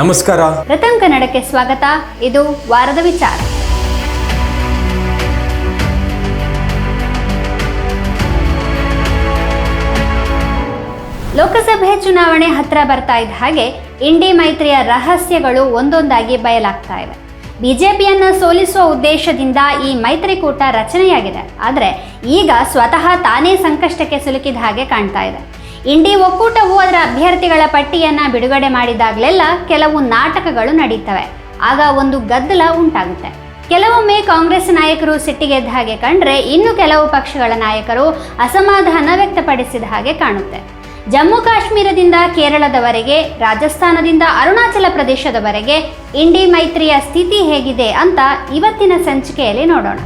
ನಮಸ್ಕಾರ. ರತನ್ ಕನ್ನಡಕ್ಕೆ ಸ್ವಾಗತ. ಇದು ವಾರದ ವಿಚಾರ. ಲೋಕಸಭೆ ಚುನಾವಣೆ ಹತ್ರ ಬರ್ತಾ ಇದ್ದ ಹಾಗೆ ಇಂಡಿ ಮೈತ್ರಿಯ ರಹಸ್ಯಗಳು ಒಂದೊಂದಾಗಿ ಬಯಲಾಗ್ತಾ ಇವೆ. ಬಿಜೆಪಿಯನ್ನ ಸೋಲಿಸುವ ಉದ್ದೇಶದಿಂದ ಈ ಮೈತ್ರಿಕೂಟ ರಚನೆಯಾಗಿದೆ. ಆದರೆ ಈಗ ಸ್ವತಃ ತಾನೇ ಸಂಕಷ್ಟಕ್ಕೆ ಸಿಲುಕಿದ ಹಾಗೆ ಕಾಣ್ತಾ ಇದೆ. ಇಂಡಿ ಒಕ್ಕೂಟವು ಅದರ ಅಭ್ಯರ್ಥಿಗಳ ಪಟ್ಟಿಯನ್ನ ಬಿಡುಗಡೆ ಮಾಡಿದಾಗಲೆಲ್ಲ ಕೆಲವು ನಾಟಕಗಳು ನಡೀತವೆ. ಆಗ ಒಂದು ಗದ್ದಲ ಉಂಟಾಗುತ್ತೆ. ಕೆಲವೊಮ್ಮೆ ಕಾಂಗ್ರೆಸ್ ನಾಯಕರು ಸಿಟ್ಟಿಗೆದ್ದ ಹಾಗೆ ಕಂಡ್ರೆ ಇನ್ನು ಕೆಲವು ಪಕ್ಷಗಳ ನಾಯಕರು ಅಸಮಾಧಾನ ವ್ಯಕ್ತಪಡಿಸಿದ ಹಾಗೆ ಕಾಣುತ್ತೆ. ಜಮ್ಮು ಕಾಶ್ಮೀರದಿಂದ ಕೇರಳದವರೆಗೆ, ರಾಜಸ್ಥಾನದಿಂದ ಅರುಣಾಚಲ ಪ್ರದೇಶದವರೆಗೆ ಇಂಡಿ ಮೈತ್ರಿಯ ಸ್ಥಿತಿ ಹೇಗಿದೆ ಅಂತ ಇವತ್ತಿನ ಸಂಚಿಕೆಯಲ್ಲಿ ನೋಡೋಣ.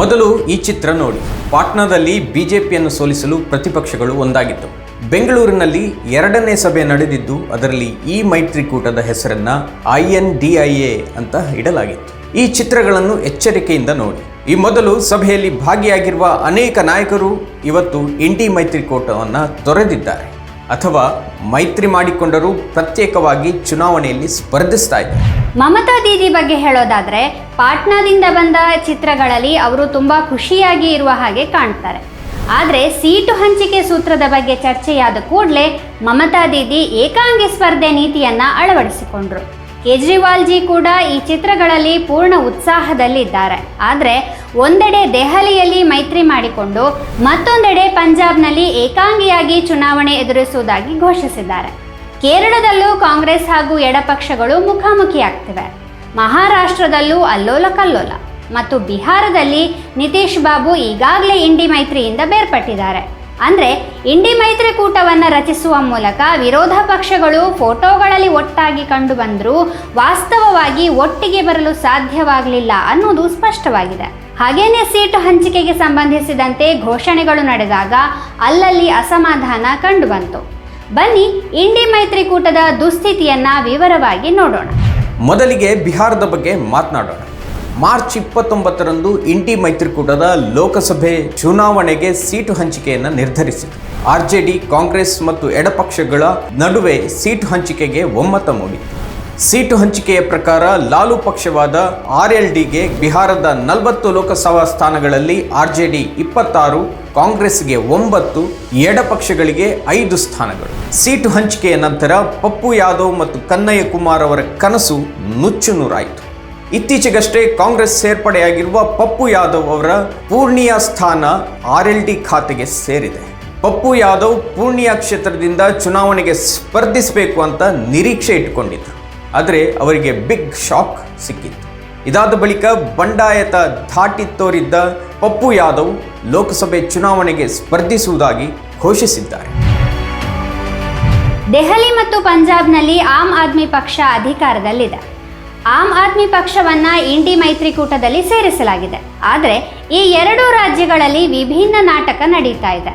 ಮೊದಲು ಈ ಚಿತ್ರ ನೋಡಿ. ಪಾಟ್ನಾದಲ್ಲಿ ಬಿಜೆಪಿಯನ್ನು ಸೋಲಿಸಲು ಪ್ರತಿಪಕ್ಷಗಳು ಒಂದಾಗಿತ್ತು ಬೆಂಗಳೂರಿನಲ್ಲಿ ಎರಡನೇ ಸಭೆ ನಡೆದಿದ್ದು ಅದರಲ್ಲಿ ಈ ಮೈತ್ರಿಕೂಟದ ಹೆಸರನ್ನ I N D I A ಅಂತ ಇಡಲಾಗಿತ್ತು. ಈ ಚಿತ್ರಗಳನ್ನು ಎಚ್ಚರಿಕೆಯಿಂದ ನೋಡಿ. ಈ ಮೊದಲು ಸಭೆಯಲ್ಲಿ ಭಾಗಿಯಾಗಿರುವ ಅನೇಕ ನಾಯಕರು ಇವತ್ತು ಇಂಡಿ ಮೈತ್ರಿಕೂಟವನ್ನು ತೊರೆದಿದ್ದಾರೆ. ಅಥವಾ ಮೈತ್ರಿ ಮಾಡಿಕೊಂಡರೂ ಪ್ರತ್ಯೇಕವಾಗಿ ಚುನಾವಣೆಯಲ್ಲಿ ಸ್ಪರ್ಧಿಸ್ತಾ ಇದ್ದಾರೆ. ಮಮತಾ ದೀದಿ ಬಗ್ಗೆ ಹೇಳೋದಾದ್ರೆ, ಪಾಟ್ನಾದಿಂದ ಬಂದ ಚಿತ್ರಗಳಲ್ಲಿ ಅವರು ತುಂಬಾ ಖುಷಿಯಾಗಿ ಇರುವ ಹಾಗೆ ಕಾಣ್ತಾರೆ. ಆದರೆ ಸೀಟು ಹಂಚಿಕೆ ಸೂತ್ರದ ಬಗ್ಗೆ ಚರ್ಚೆಯಾದ ಕೂಡಲೇ ಮಮತಾ ದೀದಿ ಏಕಾಂಗಿ ಸ್ಪರ್ಧೆ ನೀತಿಯನ್ನು ಅಳವಡಿಸಿಕೊಂಡ್ರು. ಕೇಜ್ರಿವಾಲ್ಜಿ ಕೂಡ ಈ ಚಿತ್ರಗಳಲ್ಲಿ ಪೂರ್ಣ ಉತ್ಸಾಹದಲ್ಲಿದ್ದಾರೆ. ಆದರೆ ಒಂದೆಡೆ ದೆಹಲಿಯಲ್ಲಿ ಮೈತ್ರಿ ಮಾಡಿಕೊಂಡು ಮತ್ತೊಂದೆಡೆ ಪಂಜಾಬ್ನಲ್ಲಿ ಏಕಾಂಗಿಯಾಗಿ ಚುನಾವಣೆ ಎದುರಿಸುವುದಾಗಿ ಘೋಷಿಸಿದ್ದಾರೆ. ಕೇರಳದಲ್ಲೂ ಕಾಂಗ್ರೆಸ್ ಹಾಗೂ ಎಡಪಕ್ಷಗಳು ಮುಖಾಮುಖಿಯಾಗ್ತಿವೆ. ಮಹಾರಾಷ್ಟ್ರದಲ್ಲೂ ಅಲ್ಲೋಲ ಕಲ್ಲೋಲ ಮತ್ತು ಬಿಹಾರದಲ್ಲಿ ನಿತೀಶ್ ಬಾಬು ಈಗಾಗಲೇ ಇಂಡಿ ಮೈತ್ರಿಯಿಂದ ಬೇರ್ಪಟ್ಟಿದ್ದಾರೆ. ಅಂದರೆ ಇಂಡಿ ಮೈತ್ರಿಕೂಟವನ್ನು ರಚಿಸುವ ಮೂಲಕ ವಿರೋಧ ಪಕ್ಷಗಳು ಫೋಟೋಗಳಲ್ಲಿ ಒಟ್ಟಾಗಿ ಕಂಡು ಬಂದರೂ ವಾಸ್ತವವಾಗಿ ಒಟ್ಟಿಗೆ ಬರಲು ಸಾಧ್ಯವಾಗಲಿಲ್ಲ ಅನ್ನೋದು ಸ್ಪಷ್ಟವಾಗಿದೆ. ಹಾಗೇನೆ ಸೀಟು ಹಂಚಿಕೆಗೆ ಸಂಬಂಧಿಸಿದಂತೆ ಘೋಷಣೆಗಳು ನಡೆದಾಗ ಅಲ್ಲಲ್ಲಿ ಅಸಮಾಧಾನ ಕಂಡುಬಂತು ಬನ್ನಿ ಇಂಡಿ ಮೈತ್ರಿಕೂಟದ ದುಸ್ಥಿತಿಯನ್ನ ವಿವರವಾಗಿ ನೋಡೋಣ. ಮೊದಲಿಗೆ ಬಿಹಾರದ ಬಗ್ಗೆ ಮಾತನಾಡೋಣ. ಮಾರ್ಚ್ ಇಪ್ಪತ್ತೊಂಬತ್ತರಂದು ಇಂಡಿ ಮೈತ್ರಿಕೂಟದ ಲೋಕಸಭೆ ಚುನಾವಣೆಗೆ ಸೀಟು ಹಂಚಿಕೆಯನ್ನು ನಿರ್ಧರಿಸಿತು ಆರ್ ಜೆ ಡಿ ಕಾಂಗ್ರೆಸ್ ಮತ್ತು ಎಡಪಕ್ಷಗಳ ನಡುವೆ ಸೀಟು ಹಂಚಿಕೆಗೆ ಒಮ್ಮತ ಮೂಡಿತು ಸೀಟು ಹಂಚಿಕೆಯ ಪ್ರಕಾರ ಲಾಲು ಪಕ್ಷವಾದ ಆರ್ ಎಲ್ ಡಿಗೆ ಬಿಹಾರದ ನಲವತ್ತು ಲೋಕಸಭಾ ಸ್ಥಾನಗಳಲ್ಲಿ ಆರ್ ಜೆ ಡಿ ಇಪ್ಪತ್ತಾರು, ಕಾಂಗ್ರೆಸ್ಗೆ ಒಂಬತ್ತು, ಎಡಪಕ್ಷಗಳಿಗೆ ಐದು ಸ್ಥಾನಗಳು. ಸೀಟು ಹಂಚಿಕೆಯ ನಂತರ ಪಪ್ಪು ಯಾದವ್ ಮತ್ತು ಕನ್ನಯ್ಯ ಕುಮಾರ್ ಅವರ ಕನಸು ನುಚ್ಚು ನೂರಾಯಿತು ಇತ್ತೀಚೆಗಷ್ಟೇ ಕಾಂಗ್ರೆಸ್ ಸೇರ್ಪಡೆಯಾಗಿರುವ ಪಪ್ಪು ಯಾದವ್ ಅವರ ಪೂರ್ಣಿಯಾ ಸ್ಥಾನ ಆರ್ ಎಲ್ ಡಿ ಖಾತೆಗೆ ಸೇರಿದೆ. ಪಪ್ಪು ಯಾದವ್ ಪೂರ್ಣಿಯಾ ಕ್ಷೇತ್ರದಿಂದ ಚುನಾವಣೆಗೆ ಸ್ಪರ್ಧಿಸಬೇಕು ಅಂತ ನಿರೀಕ್ಷೆ ಇಟ್ಟುಕೊಂಡಿದ್ದರು ಆದರೆ ಅವರಿಗೆ ಬಿಗ್ ಶಾಕ್ ಸಿಕ್ಕಿತ್ತು. ಇದಾದ ಬಳಿಕ ಬಂಡಾಯತ ಧಾಟಿ ತೋರಿದ್ದ ಪಪ್ಪು ಯಾದವ್ ಲೋಕಸಭೆ ಚುನಾವಣೆಗೆ ಸ್ಪರ್ಧಿಸುವುದಾಗಿ ಘೋಷಿಸಿದ್ದಾರೆ. ದೆಹಲಿ ಮತ್ತು ಪಂಜಾಬ್ನಲ್ಲಿ ಆಮ್ ಆದ್ಮಿ ಪಕ್ಷ ಅಧಿಕಾರದಲ್ಲಿದೆ. ಆಮ್ ಆದ್ಮಿ ಪಕ್ಷವನ್ನ ಇಂಡಿ ಮೈತ್ರಿಕೂಟದಲ್ಲಿ ಸೇರಿಸಲಾಗಿದೆ. ಆದರೆ ಈ ಎರಡೂ ರಾಜ್ಯಗಳಲ್ಲಿ ವಿಭಿನ್ನ ನಾಟಕ ನಡೀತಾ ಇದೆ.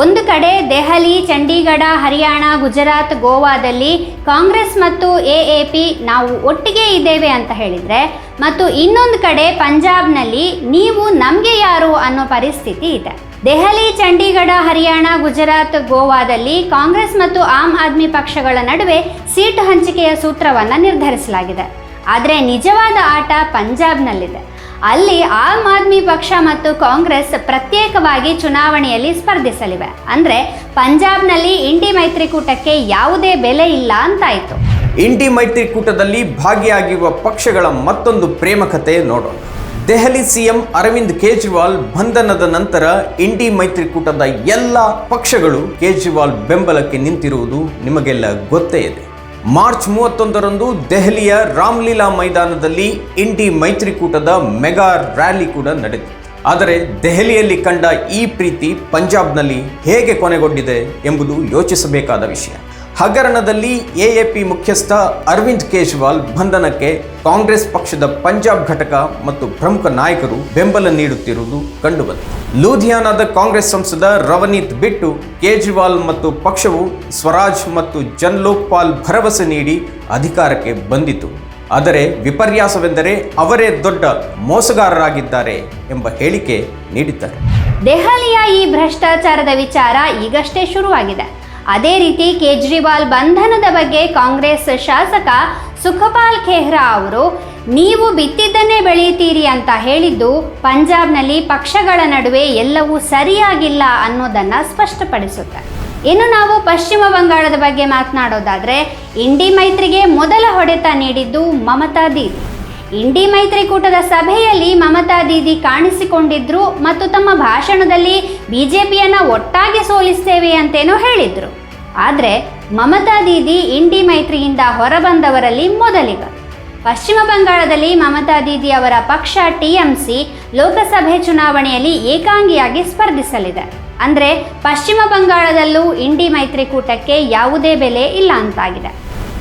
ಒಂದು ಕಡೆ ದೆಹಲಿ, ಚಂಡೀಗಢ, ಹರಿಯಾಣ, ಗುಜರಾತ್, ಗೋವಾದಲ್ಲಿ ಕಾಂಗ್ರೆಸ್ ಮತ್ತು ಎ ಎ ಪಿ ನಾವು ಒಟ್ಟಿಗೆ ಇದ್ದೇವೆ ಅಂತ ಹೇಳಿದರೆ, ಮತ್ತು ಇನ್ನೊಂದು ಕಡೆ ಪಂಜಾಬ್ನಲ್ಲಿ ನೀವು ನಮಗೆ ಯಾರು ಅನ್ನೋ ಪರಿಸ್ಥಿತಿ ಇದೆ. ದೆಹಲಿ, ಚಂಡೀಗಢ, ಹರಿಯಾಣ, ಗುಜರಾತ್, ಗೋವಾದಲ್ಲಿ ಕಾಂಗ್ರೆಸ್ ಮತ್ತು ಆಮ್ ಆದ್ಮಿ ಪಕ್ಷಗಳ ನಡುವೆ ಸೀಟು ಹಂಚಿಕೆಯ ಸೂತ್ರವನ್ನು ನಿರ್ಧರಿಸಲಾಗಿದೆ. ಆದರೆ ನಿಜವಾದ ಆಟ ಪಂಜಾಬ್ನಲ್ಲಿದೆ. ಅಲ್ಲಿ ಆಮ್ ಆದ್ಮಿ ಪಕ್ಷ ಮತ್ತು ಕಾಂಗ್ರೆಸ್ ಪ್ರತ್ಯೇಕವಾಗಿ ಚುನಾವಣೆಯಲ್ಲಿ ಸ್ಪರ್ಧಿಸಲಿವೆ. ಅಂದರೆ ಪಂಜಾಬ್ನಲ್ಲಿ ಇಂಡಿ ಮೈತ್ರಿಕೂಟಕ್ಕೆ ಯಾವುದೇ ಬೆಲೆ ಇಲ್ಲ ಅಂತಾಯಿತು. ಇಂಡಿ ಮೈತ್ರಿಕೂಟದಲ್ಲಿ ಭಾಗಿಯಾಗಿರುವ ಪಕ್ಷಗಳ ಮತ್ತೊಂದು ಪ್ರೇಮ ಕಥೆ ನೋಡೋಣ. ದೆಹಲಿ ಸಿಎಂ ಅರವಿಂದ್ ಕೇಜ್ರಿವಾಲ್ ಬಂಧನದ ನಂತರ ಇಂಡಿ ಮೈತ್ರಿಕೂಟದ ಎಲ್ಲ ಪಕ್ಷಗಳು ಕೇಜ್ರಿವಾಲ್ ಬೆಂಬಲಕ್ಕೆ ನಿಂತಿರುವುದು ನಿಮಗೆಲ್ಲ ಗೊತ್ತೇ ಇದೆ. ಮಾರ್ಚ್ ಮೂವತ್ತೊಂದರಂದು ದೆಹಲಿಯ ರಾಮ್ಲೀಲಾ ಮೈದಾನದಲ್ಲಿ ಇಂಡಿ ಮೈತ್ರಿಕೂಟದ ಮೆಗಾ ರ್ಯಾಲಿ ಕೂಡ ನಡೆದಿತ್ತು. ಆದರೆ ದೆಹಲಿಯಲ್ಲಿ ಕಂಡ ಈ ಪ್ರೀತಿ ಪಂಜಾಬ್ನಲ್ಲಿ ಹೇಗೆ ಕೊನೆಗೊಂಡಿದೆ ಎಂಬುದು ಯೋಚಿಸಬೇಕಾದ ವಿಷಯ. ಹಗರಣದಲ್ಲಿ ಎಎಪಿ ಮುಖ್ಯಸ್ಥ ಅರವಿಂದ್ ಕೇಜ್ರಿವಾಲ್ ಬಂಧನಕ್ಕೆ ಕಾಂಗ್ರೆಸ್ ಪಕ್ಷದ ಪಂಜಾಬ್ ಘಟಕ ಮತ್ತು ಪ್ರಮುಖ ನಾಯಕರು ಬೆಂಬಲ ನೀಡುತ್ತಿರುವುದು ಕಂಡುಬಂತು. ಲೂಧಿಯಾನದ ಕಾಂಗ್ರೆಸ್ ಸಂಸದ ರವನೀತ್ ಬಿಟ್ಟು ಕೇಜ್ರಿವಾಲ್ ಮತ್ತು ಪಕ್ಷವು ಸ್ವರಾಜ್ ಮತ್ತು ಜನ್ ಲೋಕ್ಪಾಲ್ ಭರವಸೆ ನೀಡಿ ಅಧಿಕಾರಕ್ಕೆ ಬಂದಿತು. ಆದರೆ ವಿಪರ್ಯಾಸವೆಂದರೆ ಅವರೇ ದೊಡ್ಡ ಮೋಸಗಾರರಾಗಿದ್ದಾರೆ ಎಂಬ ಹೇಳಿಕೆ ನೀಡಿದ್ದಾರೆ. ದೆಹಲಿಯ ಈ ಭ್ರಷ್ಟಾಚಾರದ ವಿಚಾರ ಈಗಷ್ಟೇ ಶುರುವಾಗಿದೆ. ಅದೇ ರೀತಿ ಕೇಜ್ರಿವಾಲ್ ಬಂಧನದ ಬಗ್ಗೆ ಕಾಂಗ್ರೆಸ್ ಶಾಸಕ ಸುಖಪಾಲ್ ಖೇಹ್ರಾ ಅವರು, ನೀವು ಬಿತ್ತಿದ್ದನ್ನೇ ಬೆಳೆಯುತ್ತೀರಿ ಅಂತ ಹೇಳಿದ್ದು ಪಂಜಾಬ್ನಲ್ಲಿ ಪಕ್ಷಗಳ ನಡುವೆ ಎಲ್ಲವೂ ಸರಿಯಾಗಿಲ್ಲ ಅನ್ನೋದನ್ನು ಸ್ಪಷ್ಟಪಡಿಸುತ್ತೆ. ಇನ್ನು ನಾವು ಪಶ್ಚಿಮ ಬಂಗಾಳದ ಬಗ್ಗೆ ಮಾತನಾಡೋದಾದರೆ, ಇಂಡಿ ಮೈತ್ರಿಗೆ ಮೊದಲ ಹೊಡೆತ ನೀಡಿದ್ದು ಮಮತಾ ದೀದಿ. ಇಂಡಿ ಮೈತ್ರಿಕೂಟದ ಸಭೆಯಲ್ಲಿ ಮಮತಾ ದೀದಿ ಕಾಣಿಸಿಕೊಂಡಿದ್ರು ಮತ್ತು ತಮ್ಮ ಭಾಷಣದಲ್ಲಿ ಬಿಜೆಪಿಯನ್ನ ಒಟ್ಟಾಗಿ ಸೋಲಿಸ್ತೇವೆ ಅಂತೇನೋ ಹೇಳಿದ್ರು. ಆದರೆ ಮಮತಾ ದೀದಿ ಇಂಡಿ ಮೈತ್ರಿಯಿಂದ ಹೊರಬಂದವರಲ್ಲಿ ಮೊದಲಿಗ. ಪಶ್ಚಿಮ ಬಂಗಾಳದಲ್ಲಿ ಮಮತಾ ದೀದಿ ಅವರ ಪಕ್ಷ ಟಿಎಂಸಿ ಲೋಕಸಭೆ ಚುನಾವಣೆಯಲ್ಲಿ ಏಕಾಂಗಿಯಾಗಿ ಸ್ಪರ್ಧಿಸಲಿದೆ. ಅಂದರೆ ಪಶ್ಚಿಮ ಬಂಗಾಳದಲ್ಲೂ ಇಂಡಿ ಮೈತ್ರಿಕೂಟಕ್ಕೆ ಯಾವುದೇ ಬೆಲೆ ಇಲ್ಲ ಅಂತಾಗಿದೆ.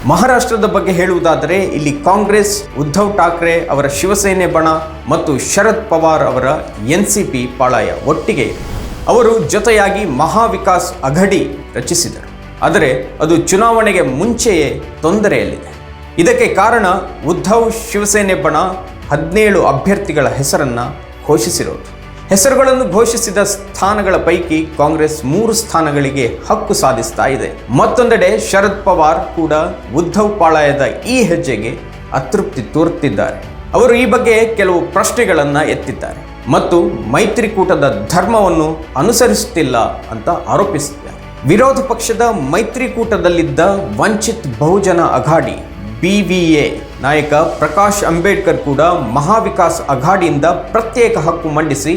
ಮಹಾರಾಷ್ಟ್ರದ ಬಗ್ಗೆ ಹೇಳುವುದಾದರೆ, ಇಲ್ಲಿ ಕಾಂಗ್ರೆಸ್, ಉದ್ಧವ್ ಠಾಕ್ರೆ ಅವರ ಶಿವಸೇನೆ ಬಣ ಮತ್ತು ಶರದ್ ಪವಾರ್ ಅವರ ಎನ್ ಸಿ ಪಿ ಪಾಳಯ ಒಟ್ಟಿಗೆ ಅವರು ಜೊತೆಯಾಗಿ ಮಹಾವಿಕಾಸ್ ಅಘಡಿ ರಚಿಸಿದರು. ಆದರೆ ಅದು ಚುನಾವಣೆಗೆ ಮುಂಚೆಯೇ ತೊಂದರೆಯಲ್ಲಿದೆ. ಇದಕ್ಕೆ ಕಾರಣ ಉದ್ಧವ್ ಶಿವಸೇನೆ ಬಣ ಹದಿನೇಳು ಅಭ್ಯರ್ಥಿಗಳ ಹೆಸರನ್ನು ಘೋಷಿಸಿರೋದು. ಹೆಸರುಗಳನ್ನು ಘೋಷಿಸಿದ ಸ್ಥಾನಗಳ ಪೈಕಿ ಕಾಂಗ್ರೆಸ್ ಮೂರು ಸ್ಥಾನಗಳಿಗೆ ಹಕ್ಕು ಸಾಧಿಸ್ತಾ ಇದೆ. ಮತ್ತೊಂದೆಡೆ ಶರದ್ ಪವಾರ್ ಕೂಡ ಉದ್ಧವ್ ಪಾಳಯದ ಈ ಹೆಜ್ಜೆಗೆ ಅತೃಪ್ತಿ ತೋರುತ್ತಿದ್ದಾರೆ ಅವರು ಈ ಬಗ್ಗೆ ಕೆಲವು ಪ್ರಶ್ನೆಗಳನ್ನು ಎತ್ತಿದ್ದಾರೆ. ಮತ್ತು ಮೈತ್ರಿಕೂಟದ ಧರ್ಮವನ್ನು ಅನುಸರಿಸುತ್ತಿಲ್ಲ ಅಂತ ಆರೋಪಿಸಿದ್ದಾರೆ. ವಿರೋಧ ಪಕ್ಷದ ಮೈತ್ರಿಕೂಟದಲ್ಲಿದ್ದ ವಂಚಿತ್ ಬಹುಜನ ಅಘಾಡಿ ಬಿವಿಎ ನಾಯಕ ಪ್ರಕಾಶ್ ಅಂಬೇಡ್ಕರ್ ಕೂಡ ಮಹಾವಿಕಾಸ್ ಅಘಾಡಿಯಿಂದ ಪ್ರತ್ಯೇಕ ಹಕ್ಕು ಮಂಡಿಸಿ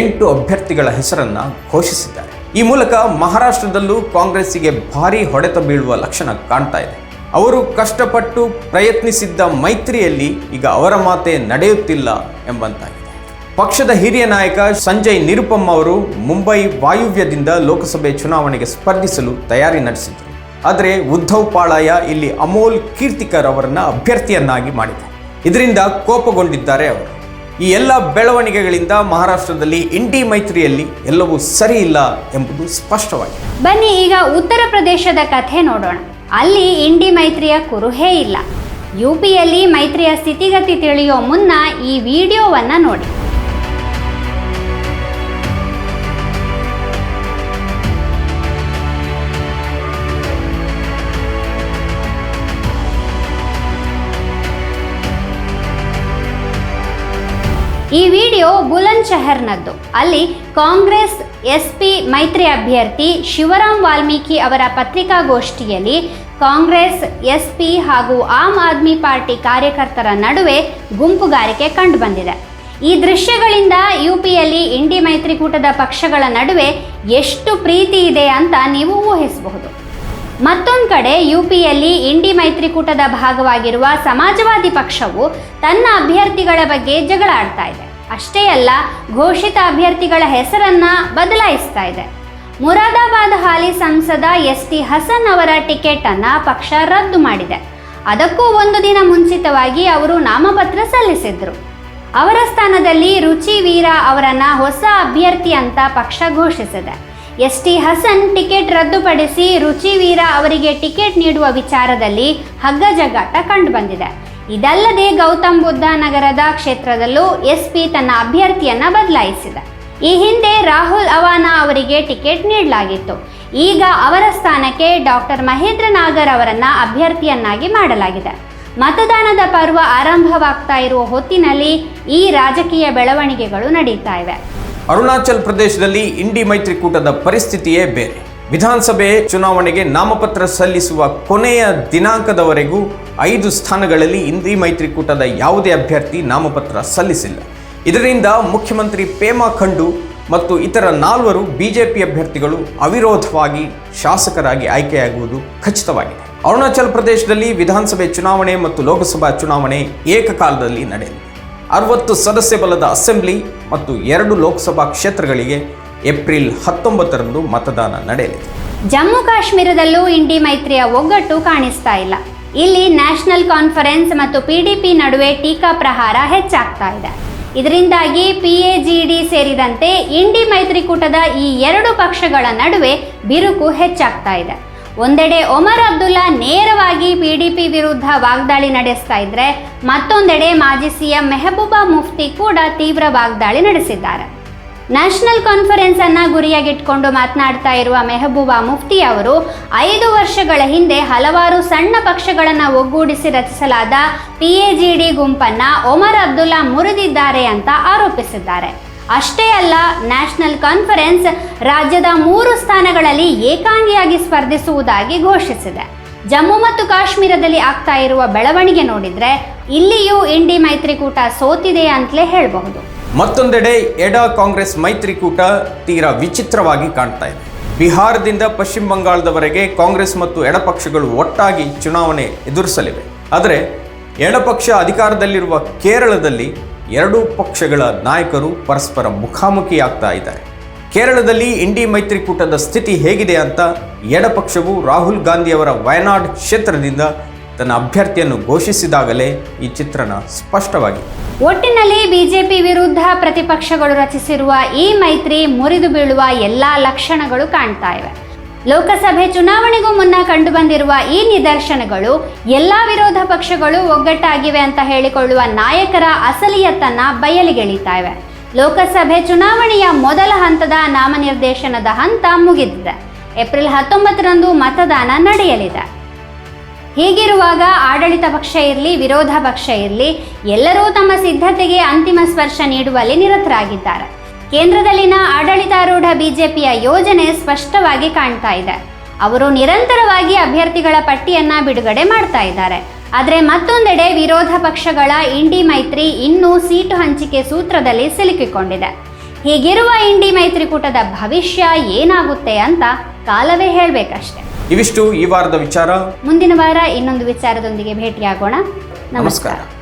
ಎಂಟು ಅಭ್ಯರ್ಥಿಗಳ ಹೆಸರನ್ನ ಘೋಷಿಸಿದ್ದಾರೆ. ಈ ಮೂಲಕ ಮಹಾರಾಷ್ಟ್ರದಲ್ಲೂ ಕಾಂಗ್ರೆಸ್ಸಿಗೆ ಭಾರಿ ಹೊಡೆತ ಬೀಳುವ ಲಕ್ಷಣ ಕಾಣ್ತಾ ಇದೆ. ಅವರು ಕಷ್ಟಪಟ್ಟು ಪ್ರಯತ್ನಿಸಿದ್ದ ಮೈತ್ರಿಯಲ್ಲಿ ಈಗ ಅವರ ಮಾತೆ ನಡೆಯುತ್ತಿಲ್ಲ ಎಂಬಂತಾಗಿದೆ. ಪಕ್ಷದ ಹಿರಿಯ ನಾಯಕ ಸಂಜಯ್ ನಿರುಪಮ್ ಅವರು ಮುಂಬೈ ವಾಯುವ್ಯದಿಂದ ಲೋಕಸಭೆ ಚುನಾವಣೆಗೆ ಸ್ಪರ್ಧಿಸಲು ತಯಾರಿ ನಡೆಸಿದರು. ಆದರೆ ಉದ್ಧವ್ ಪಾಳಯ ಇಲ್ಲಿ ಅಮೋಲ್ ಕೀರ್ತಿಕರ್ ಅವರನ್ನ ಅಭ್ಯರ್ಥಿಯನ್ನಾಗಿ ಮಾಡಿದರು ಇದರಿಂದ ಕೋಪಗೊಂಡಿದ್ದಾರೆ ಅವರು. ಈ ಎಲ್ಲ ಬೆಳವಣಿಗೆಗಳಿಂದ ಮಹಾರಾಷ್ಟ್ರದಲ್ಲಿ ಇಂಡಿ ಮೈತ್ರಿಯಲ್ಲಿ ಎಲ್ಲವೂ ಸರಿ ಇಲ್ಲ ಎಂಬುದು ಸ್ಪಷ್ಟವಾಗಿದೆ. ಬನ್ನಿ ಈಗ ಉತ್ತರ ಪ್ರದೇಶದ ಕಥೆ ನೋಡೋಣ. ಅಲ್ಲಿ ಇಂಡಿ ಮೈತ್ರಿಯ ಕುರುಹೇ ಇಲ್ಲ. ಯು ಪಿಯಲ್ಲಿ ಮೈತ್ರಿಯ ಸ್ಥಿತಿಗತಿ ತಿಳಿಯೋ ಮುನ್ನ ಈ ವಿಡಿಯೋವನ್ನು ನೋಡಿ. ಈ ವಿಡಿಯೋ ಬುಲಂದ್ ಶಹರ್ನದ್ದು. ಅಲ್ಲಿ ಕಾಂಗ್ರೆಸ್ ಎಸ್ ಪಿ ಮೈತ್ರಿ ಅಭ್ಯರ್ಥಿ ಶಿವರಾಮ್ ವಾಲ್ಮೀಕಿ ಅವರ ಪತ್ರಿಕಾಗೋಷ್ಠಿಯಲ್ಲಿ ಕಾಂಗ್ರೆಸ್ ಎಸ್ ಪಿ ಹಾಗೂ ಆಮ್ ಆದ್ಮಿ ಪಾರ್ಟಿ ಕಾರ್ಯಕರ್ತರ ನಡುವೆ ಗುಂಪುಗಾರಿಕೆ ಕಂಡುಬಂದಿದೆ. ಈ ದೃಶ್ಯಗಳಿಂದ ಯು ಪಿಯಲ್ಲಿ ಇಂಡಿ ಮೈತ್ರಿಕೂಟದ ಪಕ್ಷಗಳ ನಡುವೆ ಎಷ್ಟು ಪ್ರೀತಿ ಇದೆ ಅಂತ ನೀವು ಊಹಿಸಬಹುದು. ಮತ್ತೊಂದು ಕಡೆ ಯುಪಿಯಲ್ಲಿ ಇಂಡಿ ಮೈತ್ರಿಕೂಟದ ಭಾಗವಾಗಿರುವ ಸಮಾಜವಾದಿ ಪಕ್ಷವು ತನ್ನ ಅಭ್ಯರ್ಥಿಗಳ ಬಗ್ಗೆ ಜಗಳ ಆಡ್ತಾ ಇದೆ. ಅಷ್ಟೇ ಅಲ್ಲ, ಘೋಷಿತ ಅಭ್ಯರ್ಥಿಗಳ ಹೆಸರನ್ನ ಬದಲಾಯಿಸ್ತಾ ಇದೆ. ಮುರಾದಾಬಾದ್ ಹಾಲಿ ಸಂಸದ ಎಸ್ ಟಿ ಹಸನ್ ಅವರ ಟಿಕೆಟ್ ಅನ್ನ ಪಕ್ಷ ರದ್ದು ಮಾಡಿದೆ. ಅದಕ್ಕೂ ಒಂದು ದಿನ ಮುಂಚಿತವಾಗಿ ಅವರು ನಾಮಪತ್ರ ಸಲ್ಲಿಸಿದ್ರು. ಅವರ ಸ್ಥಾನದಲ್ಲಿ ರುಚಿ ವೀರ ಅವರನ್ನ ಹೊಸ ಅಭ್ಯರ್ಥಿ ಅಂತ ಪಕ್ಷ ಘೋಷಿಸಿದೆ. ಎಸ್ ಟಿ ಹಸನ್ ಟಿಕೆಟ್ ರದ್ದುಪಡಿಸಿ ರುಚಿವೀರ ಅವರಿಗೆ ಟಿಕೆಟ್ ನೀಡುವ ವಿಚಾರದಲ್ಲಿ ಹಗ್ಗ ಜಗ್ಗಾಟ ಕಂಡುಬಂದಿದೆ. ಇದಲ್ಲದೆ ಗೌತಮ್ ಬುದ್ಧ ನಗರದ ಕ್ಷೇತ್ರದಲ್ಲೂ ಎಸ್ ಪಿ ತನ್ನ ಅಭ್ಯರ್ಥಿಯನ್ನ ಬದಲಾಯಿಸಿದೆ. ಈ ಹಿಂದೆ ರಾಹುಲ್ ಅವಾನ ಅವರಿಗೆ ಟಿಕೆಟ್ ನೀಡಲಾಗಿತ್ತು. ಈಗ ಅವರ ಸ್ಥಾನಕ್ಕೆ ಡಾಕ್ಟರ್ ಮಹೇಂದ್ರ ನಾಗರ್ ಅವರನ್ನ ಅಭ್ಯರ್ಥಿಯನ್ನಾಗಿ ಮಾಡಲಾಗಿದೆ. ಮತದಾನದ ಪರ್ವ ಆರಂಭವಾಗ್ತಾ ಇರುವ ಹೊತ್ತಿನಲ್ಲಿ ಈ ರಾಜಕೀಯ ಬೆಳವಣಿಗೆಗಳು ನಡೀತಾ ಇವೆ. ಅರುಣಾಚಲ್ ಪ್ರದೇಶದಲ್ಲಿ ಇಂಡಿ ಮೈತ್ರಿಕೂಟದ ಪರಿಸ್ಥಿತಿಯೇ ಬೇರೆ. ವಿಧಾನಸಭೆ ಚುನಾವಣೆಗೆ ನಾಮಪತ್ರ ಸಲ್ಲಿಸುವ ಕೊನೆಯ ದಿನಾಂಕದವರೆಗೂ ಐದು ಸ್ಥಾನಗಳಲ್ಲಿ ಇಂಡಿ ಮೈತ್ರಿಕೂಟದ ಯಾವುದೇ ಅಭ್ಯರ್ಥಿ ನಾಮಪತ್ರ ಸಲ್ಲಿಸಿಲ್ಲ. ಇದರಿಂದ ಮುಖ್ಯಮಂತ್ರಿ ಪೇಮಾ ಖಂಡು ಮತ್ತು ಇತರ ನಾಲ್ವರು ಬಿಜೆಪಿ ಅಭ್ಯರ್ಥಿಗಳು ಅವಿರೋಧವಾಗಿ ಶಾಸಕರಾಗಿ ಆಯ್ಕೆಯಾಗುವುದು ಖಚಿತವಾಗಿದೆ. ಅರುಣಾಚಲ ಪ್ರದೇಶದಲ್ಲಿ ವಿಧಾನಸಭೆ ಚುನಾವಣೆ ಮತ್ತು ಲೋಕಸಭಾ ಚುನಾವಣೆ ಏಕಕಾಲದಲ್ಲಿ ನಡೆಯಲಿದೆ. ಅರವತ್ತು ಸದಸ್ಯ ಬಲದ ಅಸೆಂಬ್ಲಿ ಮತ್ತು ಎರಡು ಲೋಕಸಭಾ ಕ್ಷೇತ್ರಗಳಿಗೆ ಏಪ್ರಿಲ್ ಹತ್ತೊಂಬತ್ತರಂದು ಮತದಾನ ನಡೆಯಲಿದೆ. ಜಮ್ಮು ಕಾಶ್ಮೀರದಲ್ಲೂ ಇಂಡಿ ಮೈತ್ರಿಯ ಒಗ್ಗಟ್ಟು ಕಾಣಿಸ್ತಾ ಇಲ್ಲ. ಇಲ್ಲಿ ನ್ಯಾಷನಲ್ ಕಾನ್ಫರೆನ್ಸ್ ಮತ್ತು ಪಿಡಿಪಿ ನಡುವೆ ಟೀಕಾ ಪ್ರಹಾರ ಹೆಚ್ಚಾಗ್ತಾ ಇದೆ. ಇದರಿಂದಾಗಿ ಪಿಎಜಿಡಿ ಸೇರಿದಂತೆ ಇಂಡಿ ಮೈತ್ರಿಕೂಟದ ಈ ಎರಡು ಪಕ್ಷಗಳ ನಡುವೆ ಬಿರುಕು ಹೆಚ್ಚಾಗ್ತಾ ಇದೆ. ಒಂದೆಡೆ ಒಮರ್ ಅಬ್ದುಲ್ಲಾ ನೇರವಾಗಿ ವಿರುದ್ಧ ವಾಗ್ದಾಳಿ ನಡೆಸ್ತಾ ಇದ್ರೆ ಮತ್ತೊಂದೆಡೆ ಮಾಜಿ ಸಿಎಂ ಮೆಹಬೂಬಾ ಮುಫ್ತಿ ಕೂಡ ತೀವ್ರ ವಾಗ್ದಾಳಿ ನಡೆಸಿದ್ದಾರೆ. ನ್ಯಾಷನಲ್ ಕಾನ್ಫರೆನ್ಸ್ ಅನ್ನ ಗುರಿಯಾಗಿಟ್ಕೊಂಡು ಮಾತನಾಡ್ತಾ ಇರುವ ಮೆಹಬೂಬಾ ಮುಫ್ತಿ ಅವರು ಐದು ವರ್ಷಗಳ ಹಿಂದೆ ಹಲವಾರು ಸಣ್ಣ ಪಕ್ಷಗಳನ್ನು ಒಗ್ಗೂಡಿಸಿ ರಚಿಸಲಾದ ಪಿಎಜಿಡಿ ಗುಂಪನ್ನ ಒಮರ್ ಅಬ್ದುಲ್ಲಾ ಮುರಿದಿದ್ದಾರೆ ಅಂತ ಆರೋಪಿಸಿದ್ದಾರೆ. ಅಷ್ಟೇ ಅಲ್ಲ, ನ್ಯಾಷನಲ್ ಕಾನ್ಫರೆನ್ಸ್ ರಾಜ್ಯದ ಮೂರು ಸ್ಥಾನಗಳಲ್ಲಿ ಏಕಾಂಗಿಯಾಗಿ ಸ್ಪರ್ಧಿಸುವುದಾಗಿ ಘೋಷಿಸಿದೆ. ಜಮ್ಮು ಮತ್ತು ಕಾಶ್ಮೀರದಲ್ಲಿ ಆಗ್ತಾ ಇರುವ ಬೆಳವಣಿಗೆ ನೋಡಿದ್ರೆ ಇಲ್ಲಿಯೂ ಇಂಡಿ ಮೈತ್ರಿಕೂಟ ಸೋತಿದೆ ಅಂತಲೇ ಹೇಳಬಹುದು. ಮತ್ತೊಂದೆಡೆ ಎಡ ಕಾಂಗ್ರೆಸ್ ಮೈತ್ರಿಕೂಟ ತೀರಾ ವಿಚಿತ್ರವಾಗಿ ಕಾಣ್ತಾ ಇದೆ. ಬಿಹಾರದಿಂದ ಪಶ್ಚಿಮ ಬಂಗಾಳದವರೆಗೆ ಕಾಂಗ್ರೆಸ್ ಮತ್ತು ಎಡಪಕ್ಷಗಳು ಒಟ್ಟಾಗಿ ಚುನಾವಣೆ ಎದುರಿಸಲಿವೆ. ಆದರೆ ಎಡಪಕ್ಷ ಅಧಿಕಾರದಲ್ಲಿರುವ ಕೇರಳದಲ್ಲಿ ಎರಡೂ ಪಕ್ಷಗಳ ನಾಯಕರು ಪರಸ್ಪರ ಮುಖಾಮುಖಿಯಾಗ್ತಾ ಇದ್ದಾರೆ. ಕೇರಳದಲ್ಲಿ ಇಂಡಿ ಮೈತ್ರಿಕೂಟದ ಸ್ಥಿತಿ ಹೇಗಿದೆ ಅಂತ ಎಡಪಕ್ಷವು ರಾಹುಲ್ ಗಾಂಧಿಯವರ ವಯನಾಡ್ ಕ್ಷೇತ್ರದಿಂದ ತನ್ನ ಅಭ್ಯರ್ಥಿಯನ್ನು ಘೋಷಿಸಿದಾಗಲೇ ಈ ಚಿತ್ರಣ ಸ್ಪಷ್ಟವಾಗಿದೆ. ಒಟ್ಟಿನಲ್ಲಿ ಬಿಜೆಪಿ ವಿರುದ್ಧ ಪ್ರತಿಪಕ್ಷಗಳು ರಚಿಸಿರುವ ಈ ಮೈತ್ರಿ ಮುರಿದು ಬೀಳುವ ಎಲ್ಲಾ ಲಕ್ಷಣಗಳು ಕಾಣ್ತಾ ಇವೆ. ಲೋಕಸಭೆ ಚುನಾವಣೆಗೂ ಮುನ್ನ ಕಂಡುಬಂದಿರುವ ಈ ನಿದರ್ಶನಗಳು ಎಲ್ಲಾ ವಿರೋಧ ಪಕ್ಷಗಳು ಒಗ್ಗಟ್ಟಾಗಿವೆ ಅಂತ ಹೇಳಿಕೊಳ್ಳುವ ನಾಯಕರ ಅಸಲಿಯತ್ತನ್ನ ಬಯಲಿಗೆಳಿತಾ ಇವೆ. ಲೋಕಸಭೆ ಚುನಾವಣೆಯ ಮೊದಲ ಹಂತದ ನಾಮನಿರ್ದೇಶನದ ಹಂತ ಮುಗಿದಿದೆ. ಏಪ್ರಿಲ್ ಹತ್ತೊಂಬತ್ತರಂದು ಮತದಾನ ನಡೆಯಲಿದೆ. ಹೀಗಿರುವಾಗ ಆಡಳಿತ ಪಕ್ಷ ಇರಲಿ, ವಿರೋಧ ಪಕ್ಷ ಇರಲಿ, ಎಲ್ಲರೂ ತಮ್ಮ ಸಿದ್ಧತೆಗೆ ಅಂತಿಮ ಸ್ಪರ್ಶ ನೀಡುವಲ್ಲಿ ನಿರತರಾಗಿದ್ದಾರೆ. ಕೇಂದ್ರದಲ್ಲಿನ ಆಡಳಿತಾರೂಢ ಬಿಜೆಪಿಯ ಯೋಜನೆ ಸ್ಪಷ್ಟವಾಗಿ ಕಾಣ್ತಾ ಇದೆ. ಅವರು ನಿರಂತರವಾಗಿ ಅಭ್ಯರ್ಥಿಗಳ ಪಟ್ಟಿಯನ್ನ ಬಿಡುಗಡೆ ಮಾಡ್ತಾ ಇದ್ದಾರೆ. ಆದರೆ ಮತ್ತೊಂದೆಡೆ ವಿರೋಧ ಪಕ್ಷಗಳ ಇಂಡಿ ಮೈತ್ರಿ ಇನ್ನೂ ಸೀಟು ಹಂಚಿಕೆ ಸೂತ್ರದಲ್ಲಿ ಸಿಲುಕಿಕೊಂಡಿದೆ. ಹೀಗಿರುವ ಇಂಡಿ ಮೈತ್ರಿಕೂಟದ ಭವಿಷ್ಯ ಏನಾಗುತ್ತೆ ಅಂತ ಕಾಲವೇ ಹೇಳಬೇಕಷ್ಟೆ. ಇವಿಷ್ಟು ಈ ವಾರದ ವಿಚಾರ. ಮುಂದಿನ ವಾರ ಇನ್ನೊಂದು ವಿಚಾರದೊಂದಿಗೆ ಭೇಟಿಯಾಗೋಣ. ನಮಸ್ಕಾರ. ನಮಸ್ಕಾರ.